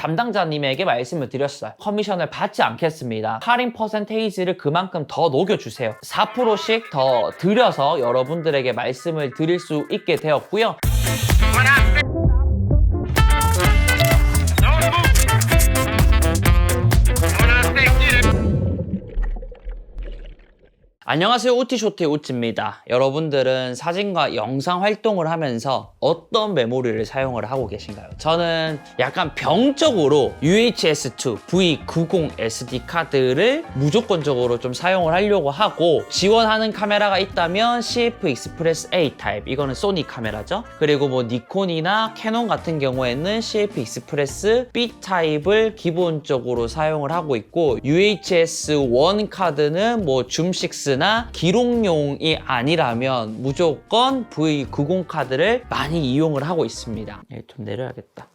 담당자님에게 말씀을 드렸어요. 커미션을 받지 않겠습니다. 할인 퍼센테이지를 그만큼 더 녹여주세요. 4%씩 더 드려서 여러분들에게 말씀을 드릴 수 있게 되었고요. 안녕하세요. 우티쇼트의 우찌입니다. 여러분들은 사진과 영상 활동을 하면서 어떤 메모리를 사용을 하고 계신가요? 저는 약간 병적으로 UHS-2 V90 SD 카드를 무조건적으로 좀 사용을 하려고 하고 지원하는 카메라가 있다면 CF 익스프레스 A 타입 이거는 소니 카메라죠. 그리고 뭐 니콘이나 캐논 같은 경우에는 CF 익스프레스 B 타입을 기본적으로 사용을 하고 있고 UHS-1 카드는 뭐 줌6나 기록용이 아니라면 무조건 V90 카드를 많이 이용을 하고 있습니다. 예, 좀 내려야겠다.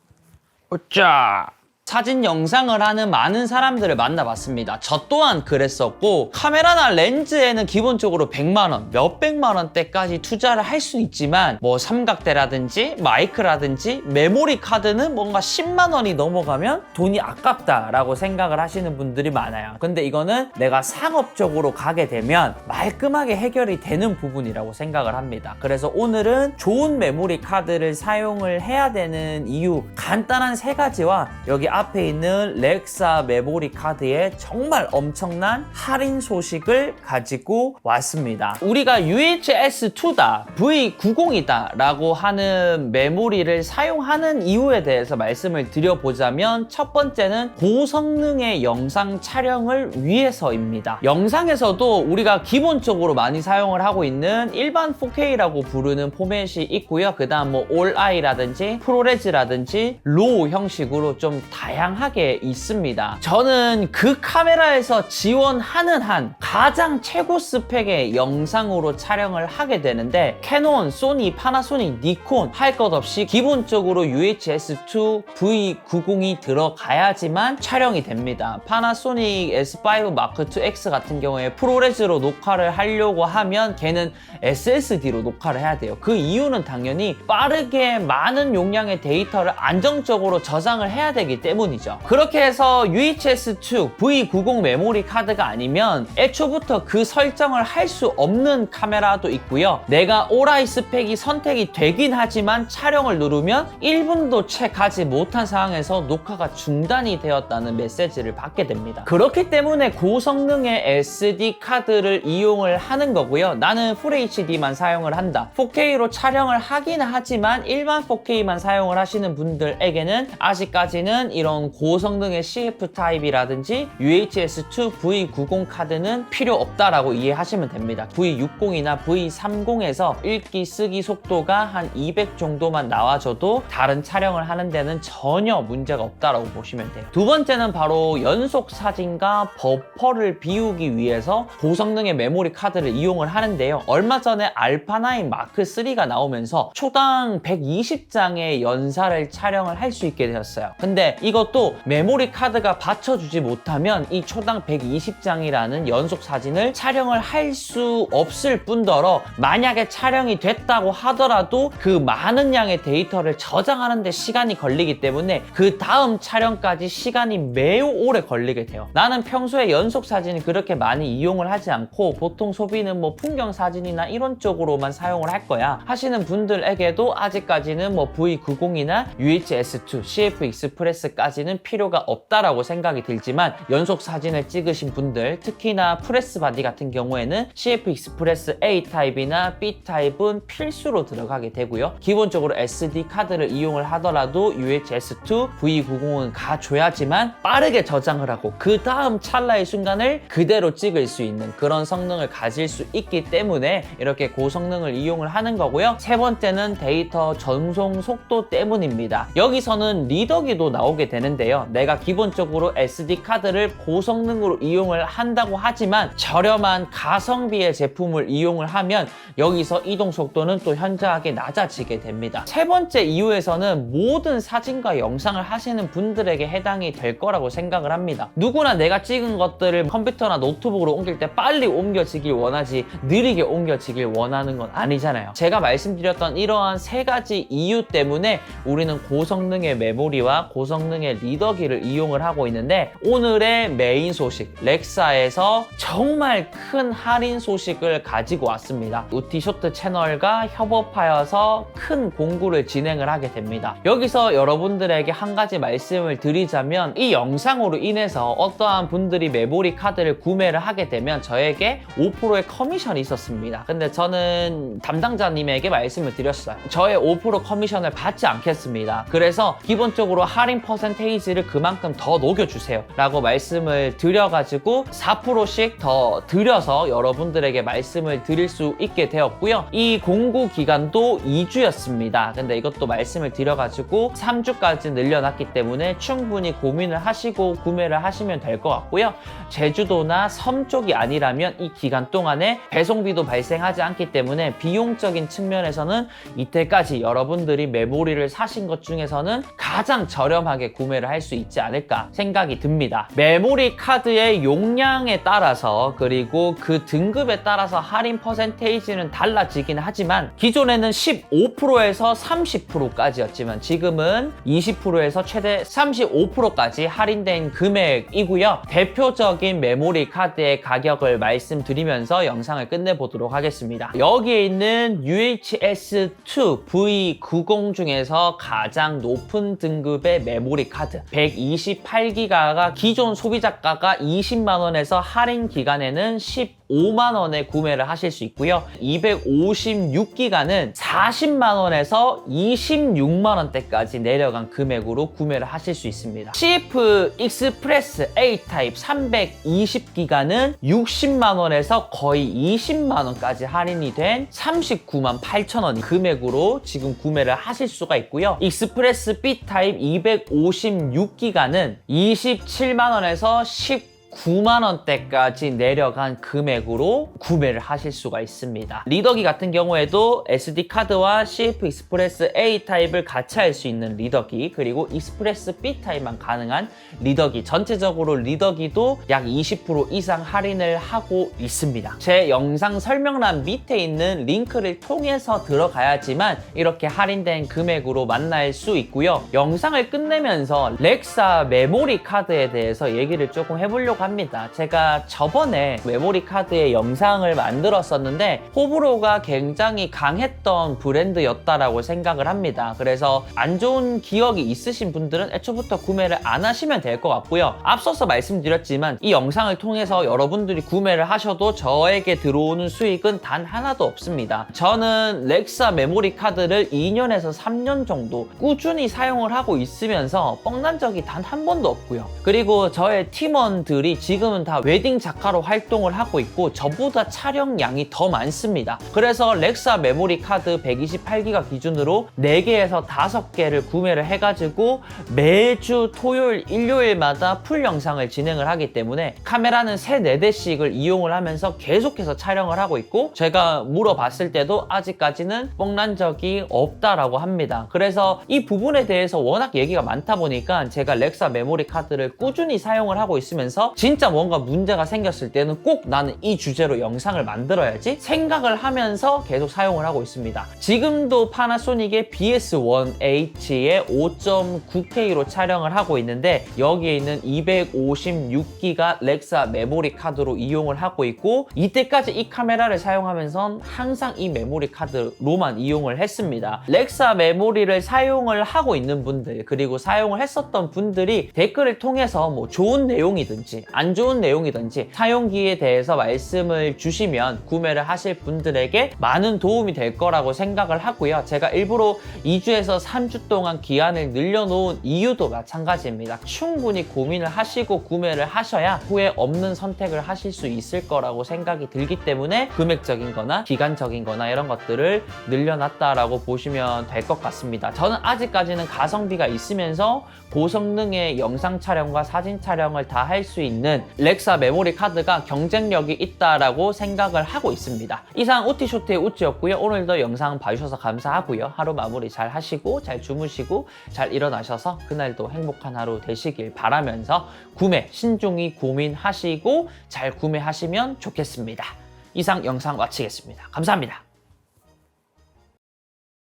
오짜! 사진 영상을 하는 많은 사람들을 만나봤습니다. 저 또한 그랬었고 카메라나 렌즈에는 기본적으로 100만 원, 몇백만 원대까지 투자를 할 수 있지만 뭐 삼각대라든지 마이크라든지 메모리 카드는 뭔가 10만 원이 넘어가면 돈이 아깝다라고 생각을 하시는 분들이 많아요. 근데 이거는 내가 상업적으로 가게 되면 말끔하게 해결이 되는 부분이라고 생각을 합니다. 그래서 오늘은 좋은 메모리 카드를 사용을 해야 되는 이유 간단한 세 가지와 여기 앞에 있는 렉사 메모리 카드의 정말 엄청난 할인 소식을 가지고 왔습니다. 우리가 UHS-2다, V90이다 라고 하는 메모리를 사용하는 이유에 대해서 말씀을 드려보자면 첫 번째는 고성능의 영상 촬영을 위해서입니다. 영상에서도 우리가 기본적으로 많이 사용을 하고 있는 일반 4K라고 부르는 포맷이 있고요. 그 다음 뭐 올아이라든지 프로레즈라든지 로우 형식으로 좀다 양하게 있습니다. 저는 그 카메라에서 지원하는 한 가장 최고 스펙의 영상으로 촬영을 하게 되는데 캐논, 소니, 파나소닉, 니콘 할 것 없이 기본적으로 UHS-2 V90이 들어가야지만 촬영이 됩니다. 파나소닉 S5 Mark II X 같은 경우에 프로레즈로 녹화를 하려고 하면 걔는 SSD로 녹화를 해야 돼요. 그 이유는 당연히 빠르게 많은 용량의 데이터를 안정적으로 저장을 해야 되기 때문 이죠. 그렇게 해서 UHS-2 V90 메모리 카드가 아니면 애초부터 그 설정을 할 수 없는 카메라도 있고요. 내가 오라이 스펙이 선택이 되긴 하지만 촬영을 누르면 1분도 채 가지 못한 상황에서 녹화가 중단이 되었다는 메시지를 받게 됩니다. 그렇기 때문에 고성능의 SD 카드를 이용을 하는 거고요. 나는 FHD만 사용을 한다. 4K로 촬영을 하긴 하지만 일반 4K만 사용을 하시는 분들에게는 아직까지는 이런 고성능의 CF 타입이라든지 UHS-2 V90 카드는 필요 없다라고 이해하시면 됩니다. V60이나 V30에서 읽기 쓰기 속도가 한 200 정도만 나와줘도 다른 촬영을 하는 데는 전혀 문제가 없다라고 보시면 돼요. 두 번째는 바로 연속 사진과 버퍼를 비우기 위해서 고성능의 메모리 카드를 이용을 하는데요. 얼마 전에 알파9 마크 3가 나오면서 초당 120장의 연사를 촬영을 할 수 있게 되었어요. 근데 이 것도 메모리 카드가 받쳐주지 못하면 이 초당 120장이라는 연속 사진을 촬영을 할 수 없을 뿐더러 만약에 촬영이 됐다고 하더라도 그 많은 양의 데이터를 저장하는데 시간이 걸리기 때문에 그 다음 촬영까지 시간이 매우 오래 걸리게 돼요. 나는 평소에 연속 사진을 그렇게 많이 이용을 하지 않고 보통 소비는 뭐 풍경 사진이나 이런 쪽으로만 사용을 할 거야 하시는 분들에게도 아직까지는 뭐 V90이나 UHS-2, CF 익스프레스까지 는 필요가 없다라고 생각이 들지만 연속 사진을 찍으신 분들 특히나 프레스 바디 같은 경우에는 CF 익스프레스 A 타입이나 B 타입은 필수로 들어가게 되고요. 기본적으로 SD 카드를 이용을 하더라도 UHS-2, V90은 가줘야지만 빠르게 저장을 하고 그 다음 찰나의 순간을 그대로 찍을 수 있는 그런 성능을 가질 수 있기 때문에 이렇게 고성능을 이용을 하는 거고요. 세 번째는 데이터 전송 속도 때문입니다. 여기서는 리더기도 나오게 되는데요. 내가 기본적으로 SD 카드를 고성능으로 이용을 한다고 하지만 저렴한 가성비의 제품을 이용을 하면 여기서 이동 속도는 또 현저하게 낮아지게 됩니다. 세 번째 이유에서는 모든 사진과 영상을 하시는 분들에게 해당이 될 거라고 생각을 합니다. 누구나 내가 찍은 것들을 컴퓨터나 노트북으로 옮길 때 빨리 옮겨지길 원하지 느리게 옮겨지길 원하는 건 아니잖아요. 제가 말씀드렸던 이러한 세 가지 이유 때문에 우리는 고성능의 메모리와 고성능의 성능의 리더기를 이용을 하고 있는데 오늘의 메인 소식 렉사에서 정말 큰 할인 소식을 가지고 왔습니다. 우티쇼트 채널과 협업하여서 큰 공구를 진행을 하게 됩니다. 여기서 여러분들에게 한 가지 말씀을 드리자면 이 영상으로 인해서 어떠한 분들이 메모리 카드를 구매를 하게 되면 저에게 5%의 커미션이 있었습니다. 근데 저는 담당자님에게 말씀을 드렸어요. 저의 5% 커미션을 받지 않겠습니다. 그래서 기본적으로 할인 퍼센 테이지를 그만큼 더 녹여주세요. 라고 말씀을 드려가지고 4%씩 더 드려서 여러분들에게 말씀을 드릴 수 있게 되었고요. 이 공구 기간도 2주였습니다. 근데 이것도 말씀을 드려가지고 3주까지 늘려놨기 때문에 충분히 고민을 하시고 구매를 하시면 될 것 같고요. 제주도나 섬 쪽이 아니라면 이 기간 동안에 배송비도 발생하지 않기 때문에 비용적인 측면에서는 이때까지 여러분들이 메모리를 사신 것 중에서는 가장 저렴하게 구매를 할 수 있지 않을까 생각이 듭니다. 메모리 카드의 용량에 따라서 그리고 그 등급에 따라서 할인 퍼센테이지는 달라지긴 하지만 기존에는 15%에서 30%까지였지만 지금은 20%에서 최대 35%까지 할인된 금액이고요. 대표적인 메모리 카드의 가격을 말씀드리면서 영상을 끝내보도록 하겠습니다. 여기에 있는 UHS-2 V90 중에서 가장 높은 등급의 메모리 카드. 128기가가 기존 소비자가가 20만 원에서 할인 기간에는 15만 원에 구매를 하실 수 있고요. 256기가는 40만 원에서 26만 원대까지 내려간 금액으로 구매를 하실 수 있습니다. CF 익스프레스 A 타입 320기가는 60만 원에서 거의 20만 원까지 할인이 된 39만 8천 원 금액으로 지금 구매를 하실 수가 있고요. 익스프레스 B 타입 256기가는 27만 원에서 10 9만 원대까지 내려간 금액으로 구매를 하실 수가 있습니다. 리더기 같은 경우에도 SD카드와 CF 익스프레스 A 타입을 같이 할 수 있는 리더기 그리고 익스프레스 B 타입만 가능한 리더기 전체적으로 리더기도 약 20% 이상 할인을 하고 있습니다. 제 영상 설명란 밑에 있는 링크를 통해서 들어가야지만 이렇게 할인된 금액으로 만날 수 있고요. 영상을 끝내면서 렉사 메모리 카드에 대해서 얘기를 조금 해보려고 합니다. 제가 저번에 메모리 카드의 영상을 만들었었는데 호불호가 굉장히 강했던 브랜드였다라고 생각을 합니다. 그래서 안 좋은 기억이 있으신 분들은 애초부터 구매를 안 하시면 될 것 같고요. 앞서서 말씀드렸지만 이 영상을 통해서 여러분들이 구매를 하셔도 저에게 들어오는 수익은 단 하나도 없습니다. 저는 렉사 메모리 카드를 2년에서 3년 정도 꾸준히 사용을 하고 있으면서 뻥난 적이 단 한 번도 없고요. 그리고 저의 팀원들이 지금은 다 웨딩 작가로 활동을 하고 있고 저보다 촬영량이 더 많습니다. 그래서 렉사 메모리 카드 128기가 기준으로 4개에서 5개를 구매를 해가지고 매주 토요일, 일요일마다 풀 영상을 진행을 하기 때문에 카메라는 3, 4대씩을 이용을 하면서 계속해서 촬영을 하고 있고 제가 물어봤을 때도 아직까지는 뻥난 적이 없다라고 합니다. 그래서 이 부분에 대해서 워낙 얘기가 많다 보니까 제가 렉사 메모리 카드를 꾸준히 사용을 하고 있으면서 진짜 뭔가 문제가 생겼을 때는 꼭 나는 이 주제로 영상을 만들어야지 생각을 하면서 계속 사용을 하고 있습니다. 지금도 파나소닉의 BS1H의 5.9K로 촬영을 하고 있는데 여기에 있는 256기가 렉사 메모리 카드로 이용을 하고 있고 이때까지 이 카메라를 사용하면서 항상 이 메모리 카드로만 이용을 했습니다. 렉사 메모리를 사용을 하고 있는 분들 그리고 사용을 했었던 분들이 댓글을 통해서 뭐 좋은 내용이든지 안 좋은 내용이든지 사용기에 대해서 말씀을 주시면 구매를 하실 분들에게 많은 도움이 될 거라고 생각을 하고요. 제가 일부러 2주에서 3주 동안 기한을 늘려놓은 이유도 마찬가지입니다. 충분히 고민을 하시고 구매를 하셔야 후에 없는 선택을 하실 수 있을 거라고 생각이 들기 때문에 금액적인 거나 기간적인 거나 이런 것들을 늘려놨다라고 보시면 될 것 같습니다. 저는 아직까지는 가성비가 있으면서 고성능의 영상 촬영과 사진 촬영을 다 할 수 있는 렉사 메모리 카드가 경쟁력이 있다라고 생각을 하고 있습니다. 이상 우티쇼트의 우찌였고요. 오늘도 영상 봐주셔서 감사하고요. 하루 마무리 잘 하시고 잘 주무시고 잘 일어나셔서 그날도 행복한 하루 되시길 바라면서 구매 신중히 고민하시고 잘 구매하시면 좋겠습니다. 이상 영상 마치겠습니다. 감사합니다.